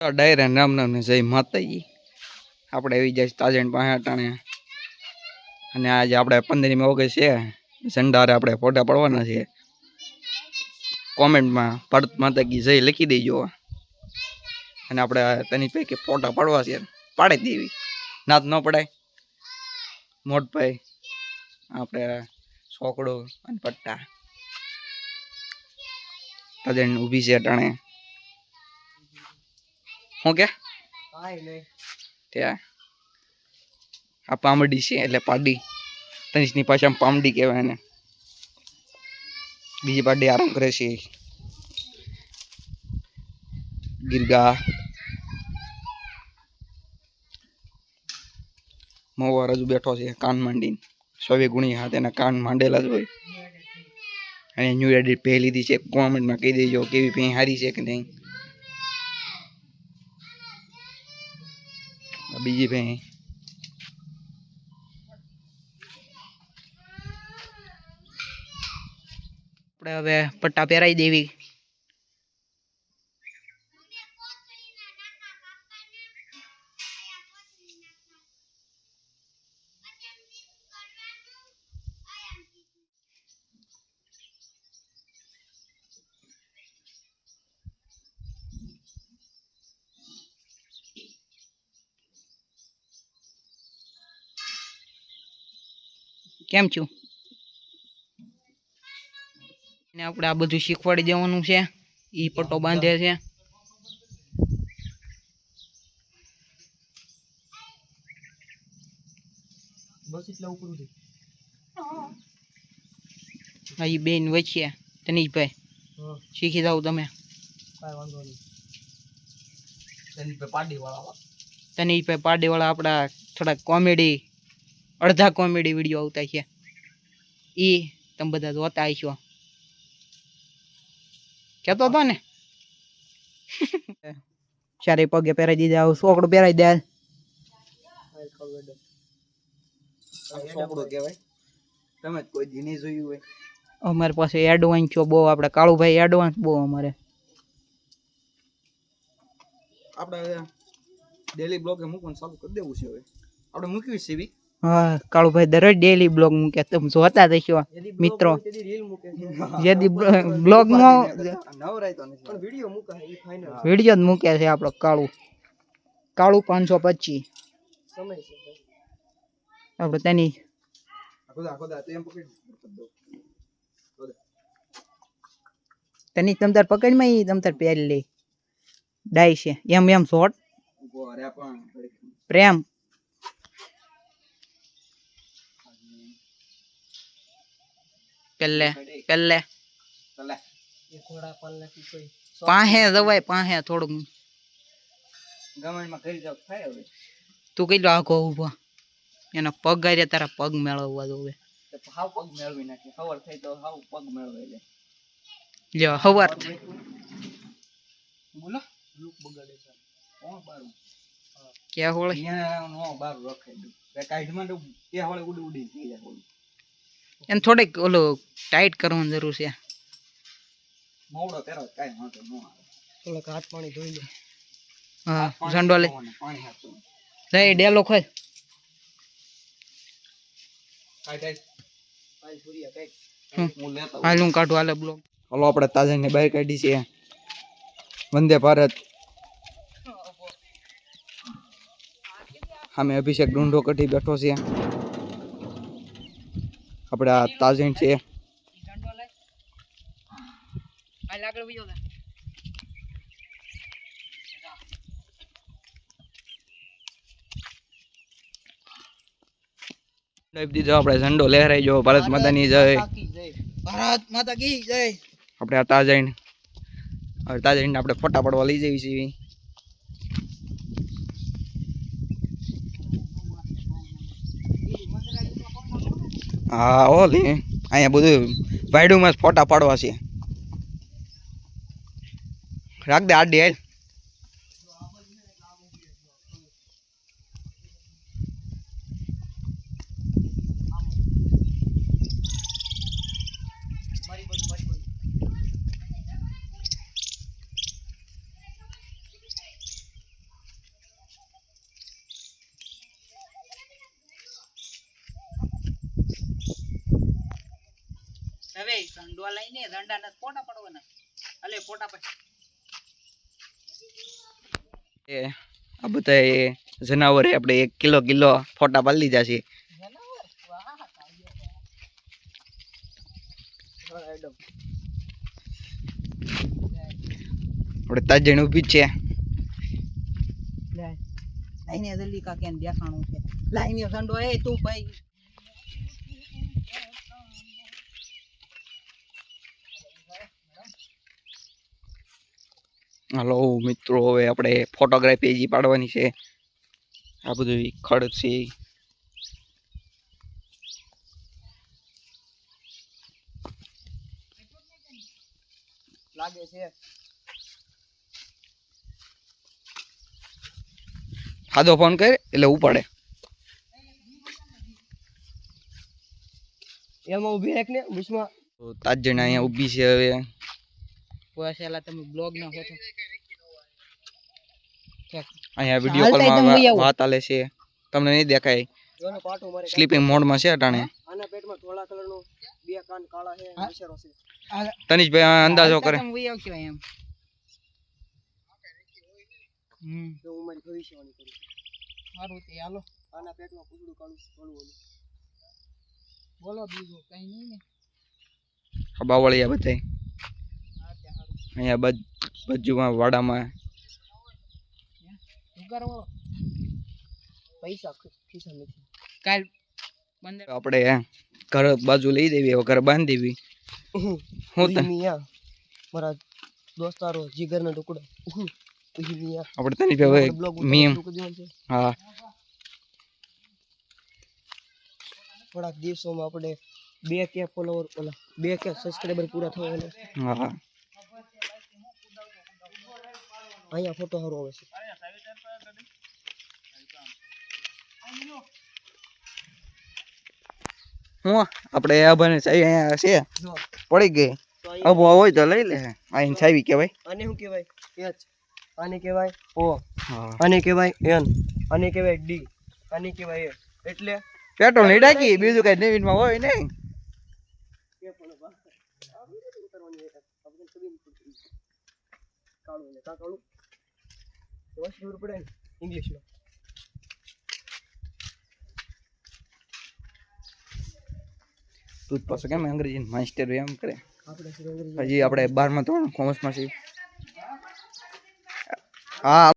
ડાયરા રામ નામ ને જય માતાજી. આપણે આવી જાય તાજણ પાસે અટાણે અને આજે આપણે પંદરમી ઓગસ્ટ છે. ઝંડારે આપણે ફોટા પડવાના છે. કોમેન્ટમાં ભારત માતા કી જય લખી દેજો. અને આપણે તેની પૈકી ફોટા પડવા છે. પાડી દેવી. નાત ન પડાય. મોટભાઈ, આપણે છોકડો અને પટ્ટા. તાજણ ઊભી છે અટાણે. શું કે? ત્યાં આ? પામડી છે એટલે પાડી. તનિષની પાછા પામડી કહેવાય એને. બીજી પાડી આરામ કરે છે. ગીરગા. મવાર હજુ બેઠો છે કાન માંડીને. સવે ગુણી હાથ એના કાન માંડેલા જ હોય. અને ન્યૂ એડિટ પહેલી લીધી છે કોમેન્ટમાં કહી દેજો કેવી ભેં હારી છે કે નહીં આ બીજી ભેં આપણે હવે પટ્ટા પહેરાવી દેવી. કેમ છું? ને આપણે આ બધું શીખવાડી દેવાનું છે. એ પટ્ટો બાંધે છે. બસ એટલે ઉપરું થી આ ઈ બેન વચ્ચે તનીશભાઈ શીખી જાવ તમે. કાંઈ વાંધો નહીં. તનિષભાઈ પાડેવાળા આપણા થોડાક કોમેડી અડધા કોમેડી વીડિયો આવતા છે. એ તમે બધા જોતા હશો. કેતો હતો ને? ચારે પગે પહેરાઈ દીધા આવું સોકડું પહેરાઈ દે. ખબર કહેવાય. તમે જ કોઈ દી જોયું હોય. અમારી પાસે એડવાન્સ છો બહુ આપણે કાળુભાઈ એડવાન્સ બહુ અમારે. આપણે ડેલી બ્લોગે મૂકવાનું ચાલુ કરી દેવું છે હવે. આપણે મૂકવી છે એવી હા કાળુભાઈ દરરોજ ડેલી બ્લોગ મૂકે. તમે જોતા જેથી મિત્રો. જેથી બ્લોગમાં વીડિયો જ મૂકે છે આપણો કાળું. કાળું પાંચસો પચીસ. આપણે તેની તેની તમતાર પકડમાં ઈ તમતાર પહેરી લે. ડાય છે. એમ એમ શોર્ટ. પ્રેમ. પેલે પેલે. પાહે જવાય પાહે થોડુંક. ગવર્મેન્ટમાં કરી જાવ થાય હવે. તું કઈ આખો ઊભો એના પગ ગારે તારા પગ મેળવવા જોવે તો હાવ પગ મેળવી નાખી. ખબર થઈ તો હાવ પગ મેળવે લે. લ્યો હવાર બોલો. look બગાડે છે. કોણ બારું? કે હોળ? નો બારું રખાઈ દઉં બે કાઢમાં તો એ હોળી ઉડી ઉડી થઈ જાય બોલું એને થોડીક ઓલું ટાઈટ કરવાની જરૂર છે. મોવડો પહેરો કાંઈ વાંધો ન આવે. થોડોક હાથ પાણી ધોઈ લે. હા ઝંડો લે. પાણી હાથું લઈ ડેલો ખોલ. કાંઈ કાંઈ કાંઈ સૂર્યા કાંઈક. હું લેતો હાલ હું કાઢું હાલે બ્લોગ. હલો આપણે તાજાને બહાર કાઢી છે. વંદે ભારત. સામે અભિષેક ડુંડો કઢી બેઠો છે. આપણે તાજીન છે. દીધો આપણે ઝંડો લહેરાઈ જો ભારત માતાની જય. ભારત માતા કી જય. આપણે આ તાજણ હવે તાજણ આપણે ફોટા પડવા લઈ જઈએ છીએ. હા ઓલી અહીંયા બધું વાયડુમાં ફોટા પાડવા છે. રાખ દે આડી હાલ હવે ઝંડો લઈને રંડાના ફોટા પડવાના? અલે ફોટા પછી એ આ બધા એ જનાવરે આપણે એક કિલો કિલો ફોટા પાડી લીધા છે. આપણે તાજણ ઊભી છે. લાઈને જલ્દી કાકે દેખાણું છે. લાઈને સંડો એ તું ભાઈ. હાલો મિત્રો હવે આપણે ફોટોગ્રાફી હજી પાડવાની છે. આ બધું ખડ છે. લાગે છે. સાદો ફોન કરે એટલે ઉપાડે. એમાં ઊભી રાખ ને બીચમાં તો તાજણ અહીંયા ઊભી છે હવે. પોસેલા તમે બ્લોગ ના હોતો. અહીંયા વિડિયો કોલમાં વાત આલે છે. તમને નહીં દેખાય. સ્લીપિંગ મોડમાં છે અટાણે. આના પેટમાં ધોળા કલરનું બે કાન કાળા છે હા? છે. તનિષભાઈ આ અંદાજો કરે. તમે વહી આવશો એમ હમ. જો હું મારી ભવિષ્યવાણી કરું સારું તે હાલો. આના પેટમાં પૂછડું કાળું કાળું બોલો બીજું કઈ નહીં ને. બાવળિયા બધા હા તે સારું અહીંયા બજ બાજુમાં વાડામાં. કાલ આપણે ઘર બાજુ લઈ દેવી હવે ઘર બાંધી દેવી. હું મારા દોસ્તારો જીગરનો ટુકડો. આપણે તને બ્લોગ મીમ. હા. થોડાક દિવસોમાં આપણે બે કે ફોલોવર ઓલા બે કે સબસ્ક્રાઇબર પૂરા થવાના. હા. અહીંયા ફોટો સારો આવે છે. હું આપણે આ બને ચાવી અહીંયા છે. પડી ગઈ. અબો હોય તો લઈ લે. અહીં ચાવી કહેવાય. અને શું કહેવાય? એચ. આને કહેવાય ઓ. અને આને કહેવાય એન. આને કહેવાય ડી. આને કહેવાય એ. એટલે પેટ્રોલની ડાકી બીજું કઈ વીડિયો ઉતારવાની હોય. નહીં. કાળું કાળું? એટલે કા કાળું પડે ને? ઇંગ્લિશમાં તું જ પાછો કેમ અંગ્રેજી માસ્ટર એમ કરે. હજી આપણે બારમાં ધોરણ કોમર્સમાં છીએ. હા